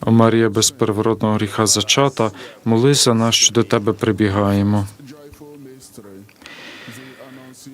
О Марія, без первородного гріха зачата, молись за нас, що до тебе прибігаємо.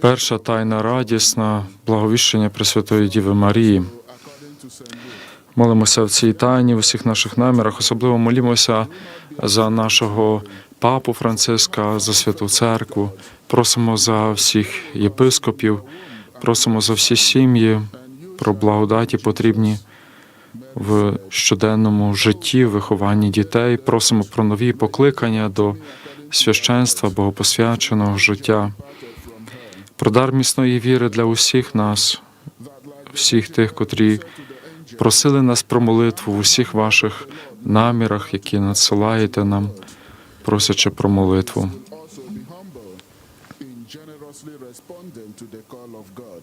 Перша тайна радісна, благовіщення Пресвятої Діви Марії. Молимося в цій тайні, в усіх наших намірах. Особливо молімося за нашого папу Франциска, за святу церкву. Просимо за всіх єпископів, просимо за всі сім'ї про благодаті потрібні в щоденному житті, вихованні дітей. Просимо про нові покликання до священства, богопосвяченого життя, про дар міцної віри для усіх нас, всіх тих, котрі просили нас про молитву в усіх ваших намірах, які надсилаєте нам, просячи про молитву. generously responding to the call of God.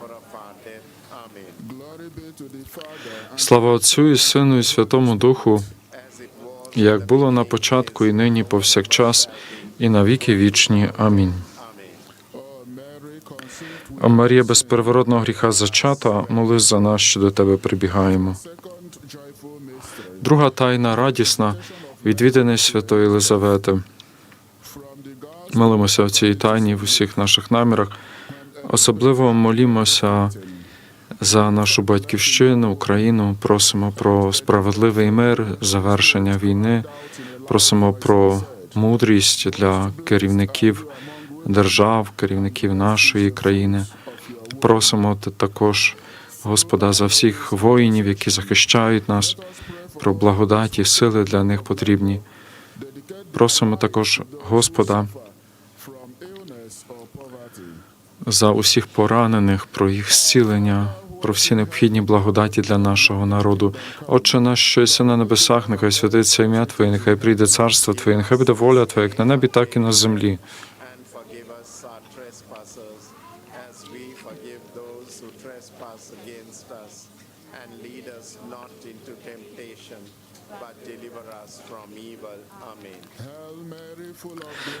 Слава Отцю і Сину, і Святому Духу, як було на початку, і нині, повсякчас, і на віки вічні. Амінь. О Марія без первородного гріха зачата, молись за нас, що до тебе прибігаємо. Друга тайна радісна, відвідини Святої Єлизавети. Молимося в цій тайні в усіх наших намірах. Особливо молімося за нашу батьківщину, Україну. Просимо про справедливий мир, завершення війни. Просимо про мудрість для керівників держав, керівників нашої країни. Просимо також Господа за всіх воїнів, які захищають нас, про благодаті, сили для них потрібні. Просимо також Господа за усіх поранених, про їх зцілення, про всі необхідні благодаті для нашого народу. Отче наш, що єси на небесах, нехай святиться ім'я Твоє, нехай прийде царство Твоє, нехай буде воля Твоя, як на небі, так і на землі. And forgive us our trespasses, as we forgive those who trespass against us. And lead us not into temptation, but deliver us from evil. Amen. Hail Mary, full of grace,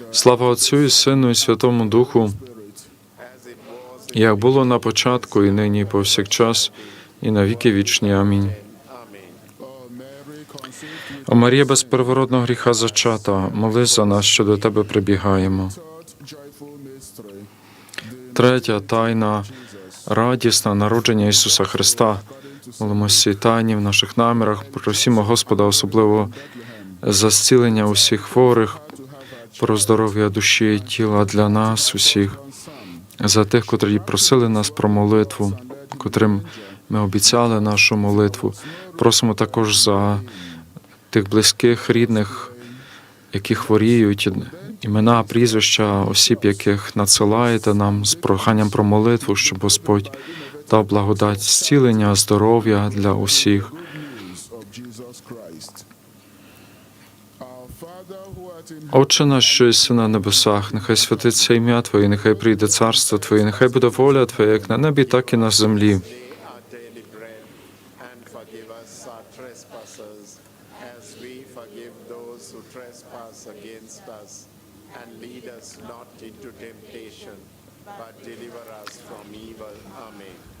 Слава Отцю і Сину, і Святому Духу, як було на початку, і нині, і повсякчас, і на віки вічні. Амінь. О Марія без первородного гріха зачата, молись за нас, що до тебе прибігаємо. Третя тайна радісна народження Ісуса Христа. Молимося тайні в наших намірах. Просимо Господа особливо за зцілення усіх хворих, про здоров'я душі і тіла для нас, усіх, за тих, котрі просили нас про молитву, котрим ми обіцяли нашу молитву. Просимо також за тих близьких, рідних, які хворіють, імена, прізвища осіб, яких надсилаєте нам з проханням про молитву, щоб Господь дав благодать зцілення, здоров'я для усіх. Отче наш, що єси на небесах, нехай святиться ім'я Твоє, нехай прийде царство Твоє, нехай буде воля Твоя, як на небі, так і на землі. but deliver us from evil. Amen.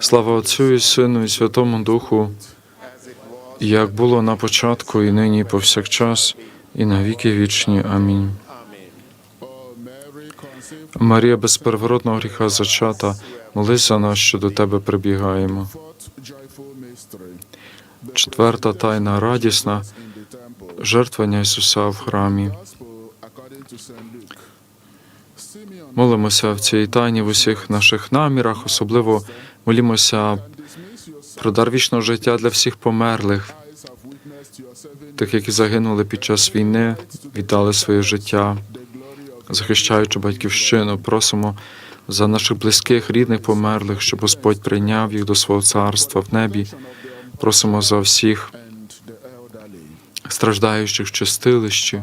Слава Отцю і Сину, і Святому Духу, як було на початку, і нині, і повсякчас, і на віки вічні. Амінь. Марія без первородного гріха зачата, молись за нас, що до тебе прибігаємо. Четверта тайна радісна in жертвення Ісуса в храмі. Молимося в цій тайні в усіх наших намірах, особливо молімося про дар вічного життя для всіх померлих, тих, які загинули під час війни, віддали своє життя, захищаючи батьківщину. Просимо за наших близьких, рідних померлих, щоб Господь прийняв їх до свого царства в небі. Просимо за всіх страждаючих в чистилищі.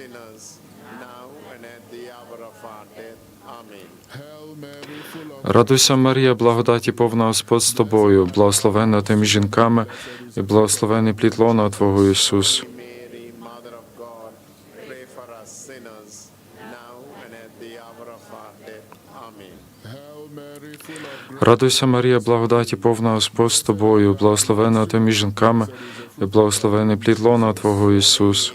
sinners, now and hour of our death. Amen. Радуйся, Марія, благодаті повна Господь з тобою, благословенна ти між жінками, і благословений плід лона Твого Ісус. Mary, Mother of God, pray for us sinners, now and at the hour of our death. Amen. Hail Mary, full of grace, Радуйся, Марія, благодаті повна Господь з тобою, благословенна ти між жінками, і благословений плід лона Твого Ісус.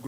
grace,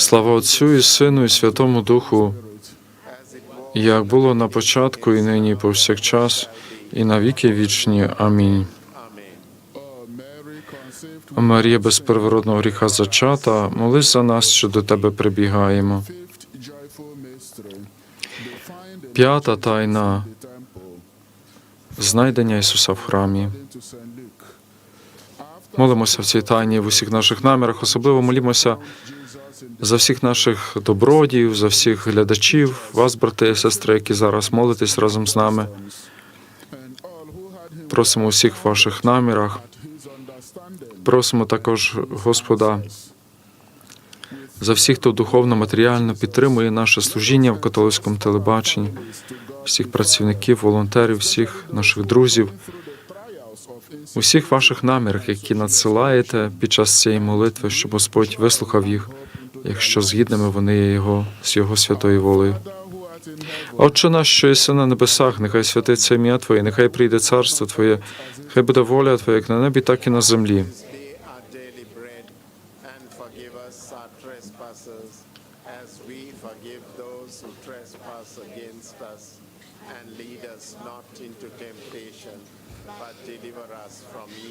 Слава Отцю і Сину, і Святому Духу, як було на початку, і нині, і повсякчас, і на віки вічні. Амінь. Марія без первородного гріха зачата, молись за нас, що до тебе прибігаємо. П'ята тайна знайдення Ісуса в храмі. Молимося в цій тайні в усіх наших намірах. Особливо молімося за всіх наших добродіїв, за всіх глядачів, вас, брати і сестри, які зараз молитесь разом з нами. Просимо у всіх ваших намірах. Просимо також Господа за всіх, хто духовно, матеріально підтримує наше служіння в католицькому телебаченні, всіх працівників, волонтерів, всіх наших друзів, through the trials of у всіх ваших намірах, які надсилаєте під час цієї молитви, щоб Господь вислухав їх, якщо згідними вони його з його святою волею. Отче наш, що єси на небесах, нехай святиться ім'я Твоє, нехай прийде царство Твоє, хай буде воля Твоя, як на небі, так і на землі. This day our daily bread, and forgive us our trespasses, as we forgive those who trespass against us. And lead us not into temptation, but deliver us from evil. Amen. Hail Mary, full of grace,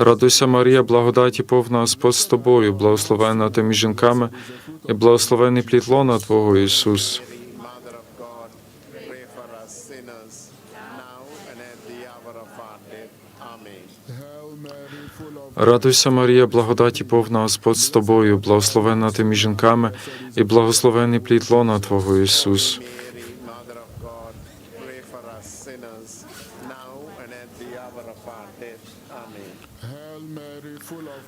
Радуйся, Марія, благодаті повна Господь з тобою, благословена ти між жінками, і благословений плід лона Твого Ісус. Радуйся, Марія, благодаті повна Господь з тобою, благословена ти між жінками, і благословений плід лона Твого Ісус. Mary, Mother of God, pray for us sinners, now and at the hour of our death. Amen. Hail Mary, full of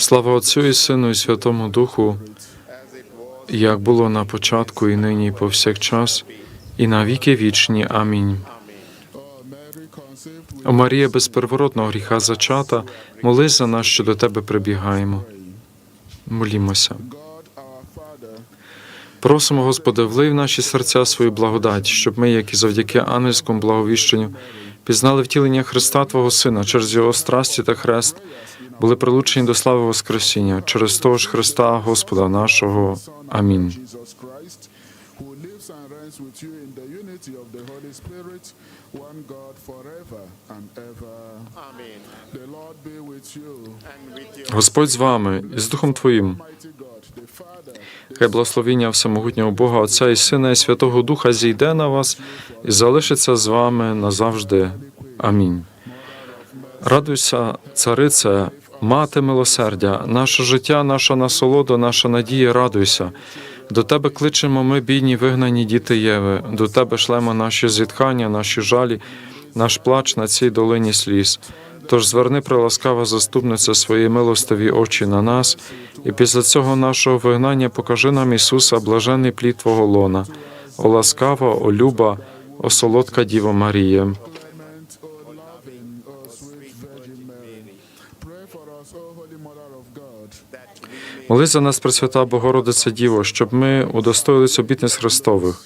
Слава Отцю і Сину і Святому Духу, як було на початку, і нині, і повсякчас, і на віки вічні. Амінь. О Марія, без первородного гріха зачата, молись за нас, що до тебе прибігаємо. Молімося. Просимо, Господи, влий в наші серця свою благодать, щоб ми, як і завдяки ангельському благовіщенню, пізнали втілення Христа Твого Сина через Його страсті та хрест, були прилучені до слави Воскресіння через того ж Христа, Господа нашого. Амінь. Господь з вами і з Духом Твоїм. Хай благословіння всемогутнього Бога, Отця і Сина і Святого Духа зійде на вас і залишиться з вами назавжди. Амінь. Радуйся, царице, мати милосердя, наше життя, наша насолода, наша надія, радуйся. До тебе кличемо ми, бідні, вигнані діти Єви, до тебе шлемо наші зітхання, наші жалі, наш плач на цій долині сліз. Тож зверни, приласкава заступниця свої милостиві очі на нас, і після цього нашого вигнання покажи нам Ісуса, блажений плід Твого лона, о ласкава, о люба, о солодка Діво Марія. clement, O loving, O sweet Virgin Mary. Pray for us, O Holy Mother of God, Молись за нас, Пресвята Богородиця Діво, щоб ми удостоїлись обітниць Христових.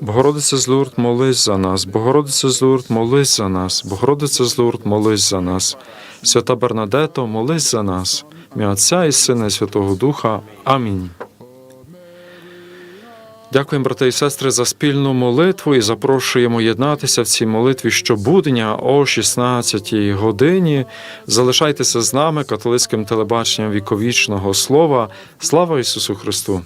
Богородиця з Лурд, молись за нас. Богородиця з Лурд, молись за нас. Богородиця з Лурд, молись за нас. Свята Бернадето, молись за нас. Мій Отця і Сина і Святого Духа. Амінь. Дякуємо, брати і сестри, за спільну молитву і запрошуємо єднатися в цій молитві щобудня о 16 годині. Залишайтеся з нами католицьким телебаченням віковічного слова. Слава Ісусу Христу!